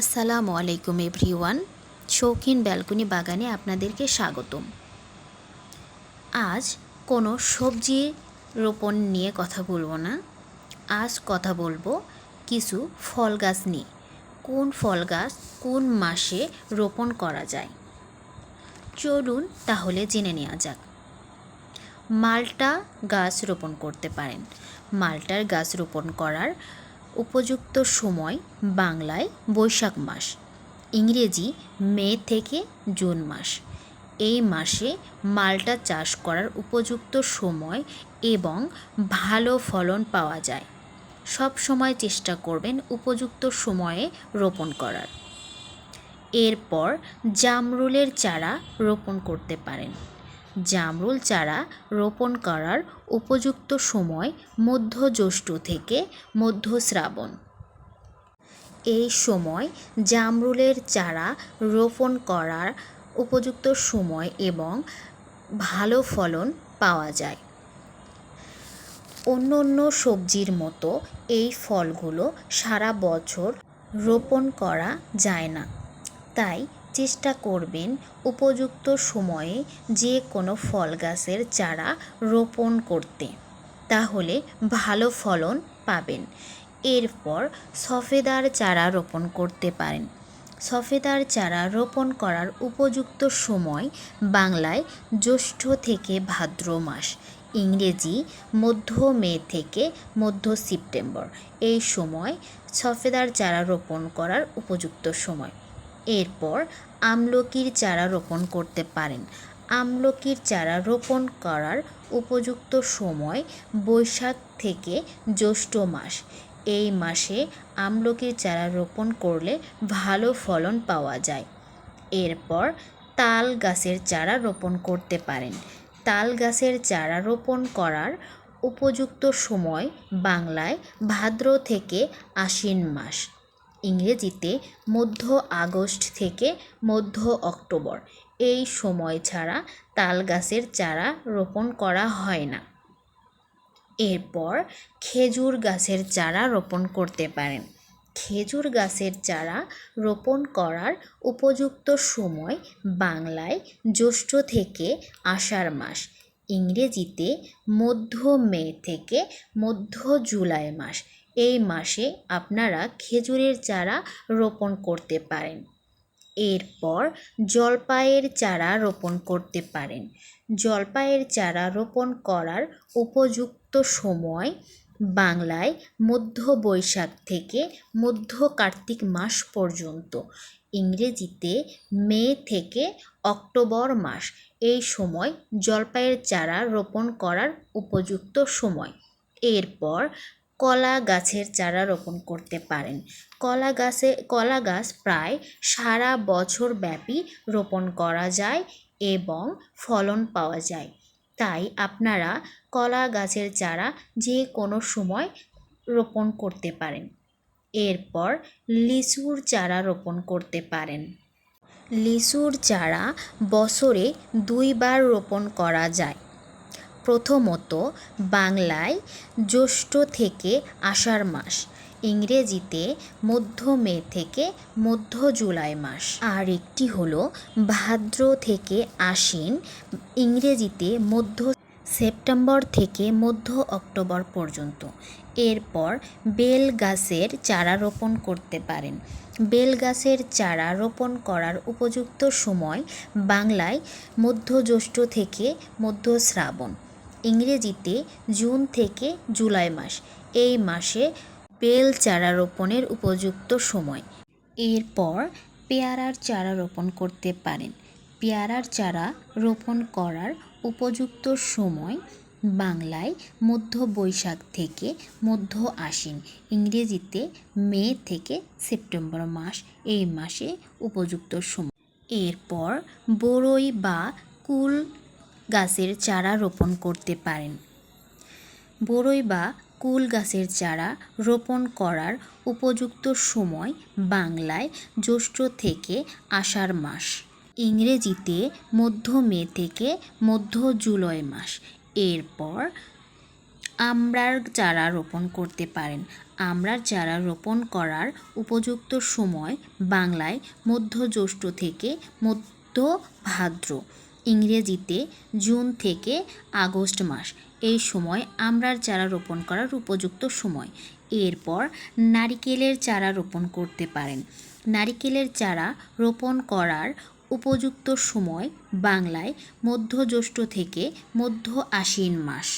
আসসালামু আলাইকুম এভরিওয়ান। শৌখিন ব্যালকনি বাগানে আপনাদেরকে স্বাগতম। আজ কোনো সবজি রোপণ নিয়ে কথা বলব না। আজ কথা বলব কিছু ফল গাছ নিয়ে। কোন ফল গাছ কোন মাসে রোপণ করা যায়? চলুন তাহলে জেনে নেওয়া যাক। মালটা গাছ রোপণ করতে পারেন। মালটার গাছ রোপণ করার উপযুক্ত সময় বাংলায় বৈশাখ মাস, ইংরেজি মে থেকে জুন মাস। এই মাসে মালটা চাষ করার উপযুক্ত সময় এবং ভালো ফলন পাওয়া যায়। সব সময় চেষ্টা করবেন উপযুক্ত সময়ে রোপণ করার। এরপর জামরুলের চারা রোপণ করতে পারেন। জামরুল চারা রোপণ করার উপযুক্ত সময় মধ্য জ্যৈষ্ঠ থেকে মধ্য শ্রাবণ এই সময় জামরুলের চারা রোপণ করার উপযুক্ত সময় এবং ভালো ফলন পাওয়া যায়। অন্য অন্য সবজির মতো এই ফলগুলো সারা বছর রোপণ করা যায় না। তাই চেষ্টা করবেন উপযুক্ত সময়ে যে কোনো ফল গাছের চারা রোপণ করতে। তাহলে ভালো ফলন পাবেন। এরপর সফেদার চারা রোপণ করতে পারেন। সফেদার চারা রোপণ করার উপযুক্ত সময় বাংলায় জ্যৈষ্ঠ থেকে ভাদ্র মাস, ইংরেজি মধ্য মে থেকে মধ্য সেপ্টেম্বর। এই সময় সফেদার চারা রোপণ করার উপযুক্ত সময়। এরপর আমলকির চারা রোপণ করতে পারেন। আমলকির চারা রোপণ করার উপযুক্ত সময় বৈশাখ থেকে জ্যৈষ্ঠ মাস। এই মাসে আমলকির চারা রোপণ করলে ভালো ফলন পাওয়া যায়। এরপর তাল গাছের চারা রোপণ করতে পারেন। তাল গাছের চারা রোপণ করার উপযুক্ত সময় বাংলায় ভাদ্র থেকে আশ্বিন মাস। ইংরেজিতে মধ্য আগস্ট থেকে মধ্য অক্টোবর। এই সময় ছাড়া তাল গাছের চারা রোপণ করা হয় না। এরপর খেজুর গাছের চারা রোপণ করতে পারেন। খেজুর গাছের চারা রোপণ করার উপযুক্ত সময় বাংলায় জ্যৈষ্ঠ থেকে আষাঢ় মাস। ইংরেজিতে মধ্য মে থেকে মধ্য জুলাই মাস। এই মাসে আপনারা খেজুরের চারা রোপণ করতে পারেন। এরপর জলপাইয়ের চারা রোপণ করতে পারেন। জলপাইয়ের চারা রোপণ করার উপযুক্ত সময় বাংলায় মধ্য বৈশাখ থেকে মধ্য কার্তিক মাস পর্যন্ত। ইংরেজিতে মে থেকে অক্টোবর মাস এই সময় জলপাইয়ের চারা রোপণ করার উপযুক্ত সময়। এরপর কলা গাছের চারা রোপণ করতে পারেন। কলা গাছে, কলা গাছ প্রায় সারা বছর ব্যাপী রোপণ করা যায় এবং ফলন পাওয়া যায়। তাই আপনারা কলা গাছের চারা যে কোনো সময় রোপণ করতে পারেন। এরপর লিচুর চারা রোপণ করতে পারেন। লিচুর চারা বছরে দুইবার রোপণ করা যায়। প্রথমত বাংলায় জ্যৈষ্ঠ থেকে আষাঢ় মাস, ইংরেজিতে মধ্য মে থেকে মধ্য জুলাই মাস। আর একটি হলো ভাদ্র থেকে আশ্বিন, ইংরেজিতে মধ্য সেপ্টেম্বর থেকে মধ্য অক্টোবর পর্যন্ত। এরপর বেল গাছের চারা রোপণ করতে পারেন। বেল গাছের চারা রোপণ করার উপযুক্ত সময় বাংলায় মধ্য জ্যৈষ্ঠ থেকে মধ্য শ্রাবণ। ইংরেজিতে জুন থেকে জুলাই মাস। এই মাসে বেল চারা রোপণের উপযুক্ত সময়। এরপর পেয়ারার চারা রোপণ করতে পারেন। পেয়ারার চারা রোপণ করার উপযুক্ত সময় বাংলায় মধ্য বৈশাখ থেকে মধ্য আশ্বিন, ইংরেজিতে মে থেকে সেপ্টেম্বর মাস এই মাসে উপযুক্ত সময়। এরপর বড়ই বা কুল গাছের চারা রোপণ করতে পারেন। বড়ই বা কুল গাছের চারা রোপণ করার উপযুক্ত সময় বাংলায় জ্যৈষ্ঠ থেকে আষাঢ় মাস, ইংরেজিতে মধ্য মে থেকে মধ্য জুলাই মাস। এরপর আমড়ার চারা রোপণ করতে পারেন। আমড়ার চারা রোপণ করার উপযুক্ত সময় বাংলায় মধ্য জ্যৈষ্ঠ থেকে মধ্য ভাদ্র ইংরেজিতে জুন থেকে আগস্ট মাস। এই সময় আমরার চারা রোপণ করার উপযুক্ত সময়। এরপর নারিকেলের চারা রোপণ করতে পারেন। নারিকেলের চারা রোপণ করার উপযুক্ত সময় বাংলায় মধ্য জ্যৈষ্ঠ থেকে মধ্য আশ্বিন মাস।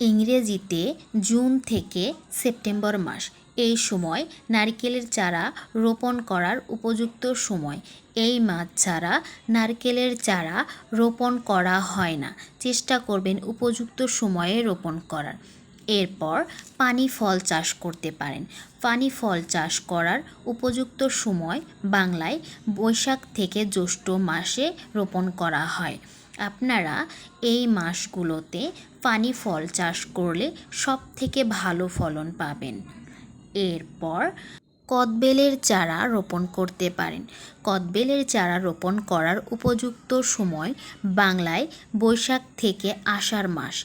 ইংরেজিতে জুন থেকে সেপ্টেম্বর মাস। এই সময় নারকেলের চারা রোপণ করার উপযুক্ত সময়। এই মাছ ছাড়া নারকেলের চারা রোপণ করা হয় না। চেষ্টা করবেন উপযুক্ত সময়ে রোপণ করার। এরপর পানি ফল চাষ করতে পারেন। পানি ফল চাষ করার উপযুক্ত সময় বাংলায় বৈশাখ থেকে জ্যৈষ্ঠ মাসে রোপণ করা হয়। আপনারা এই মাসগুলোতে পানি ফল চাষ করলে সব থেকে ভালো ফলন পাবেন। এরপর কদবেলের চারা রোপণ করতে পারেন। কদবেলের চারা রোপণ করার উপযুক্ত সময় বাংলায় বৈশাখ থেকে আষাঢ় মাস,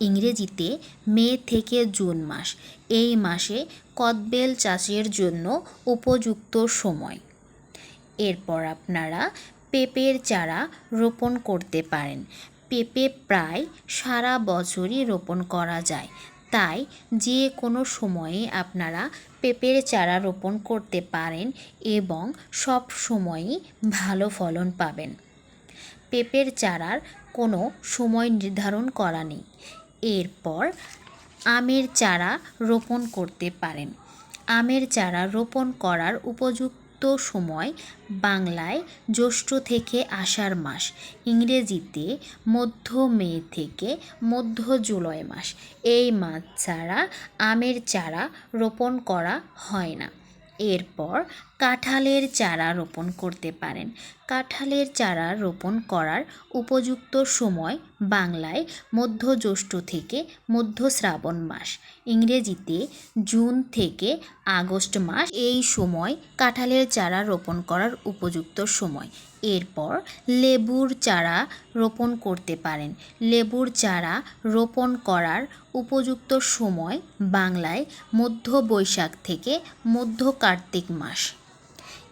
ইংরেজিতে মে থেকে জুন মাস। এই মাসে কদবেল চাষের জন্য উপযুক্ত সময়। এরপর আপনারা পেঁপের চারা রোপণ করতে পারেন। পেঁপে প্রায় সারা বছরই রোপণ করা যায়। তাই যে কোনো সময়ে আপনারা পেঁপের চারা রোপণ করতে পারেন এবং সব সময়ই ভালো ফলন পাবেন। পেঁপের চারার কোনো সময় নির্ধারণ করা নেই। এরপর আমের চারা রোপণ করতে পারেন। আমের চারা রোপণ করার উপযুক্ত সময় বাংলায় জ্যৈষ্ঠ থেকে আষাঢ় মাস, ইংরেজিতে মধ্য মে থেকে মধ্য জুলাই মাস। এই মাস ছাড়া আমের চারা রোপণ করা হয় না। এরপর কাঁঠালের চারা রোপণ করতে পারেন। কাঁঠালের চারা রোপণ করার উপযুক্ত সময় বাংলায় মধ্য জ্যৈষ্ঠ থেকে মধ্য শ্রাবণ মাস। ইংরেজিতে জুন থেকে আগস্ট মাস এই সময় কাঁঠালের চারা রোপণ করার উপযুক্ত সময়। এরপর লেবুর চারা রোপণ করতে পারেন। লেবুর চারা রোপণ করার উপযুক্ত সময় বাংলায় মধ্য বৈশাখ থেকে মধ্য কার্তিক মাস।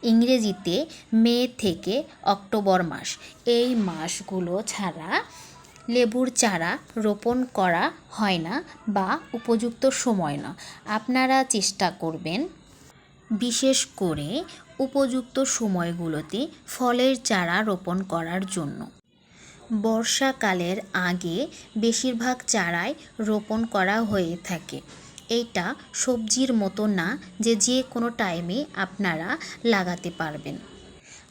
ইংরেজিতে মে থেকে অক্টোবর মাস। এই মাসগুলো ছাড়া লেবুর চারা রোপণ করা হয় না বা উপযুক্ত সময় না। আপনারা চেষ্টা করবেন বিশেষ করে উপযুক্ত সময়গুলোতে ফলের চারা রোপণ করার জন্য। বর্ষাকালের আগে বেশিরভাগ চারাই রোপণ করা হয়ে থাকে। এইটা সবজির মতো না যে যে কোনো টাইমে আপনারা লাগাতে পারবেন।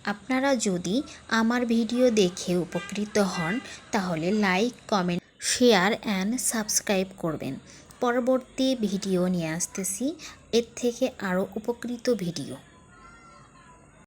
আপনারা যদি আমার ভিডিও দেখে উপকৃত হন, তাহলে like comment share and subscribe করবেন। পরবর্তী ভিডিও নিয়ে আসতেছি। এর থেকে আরও উপকৃত ভিডিও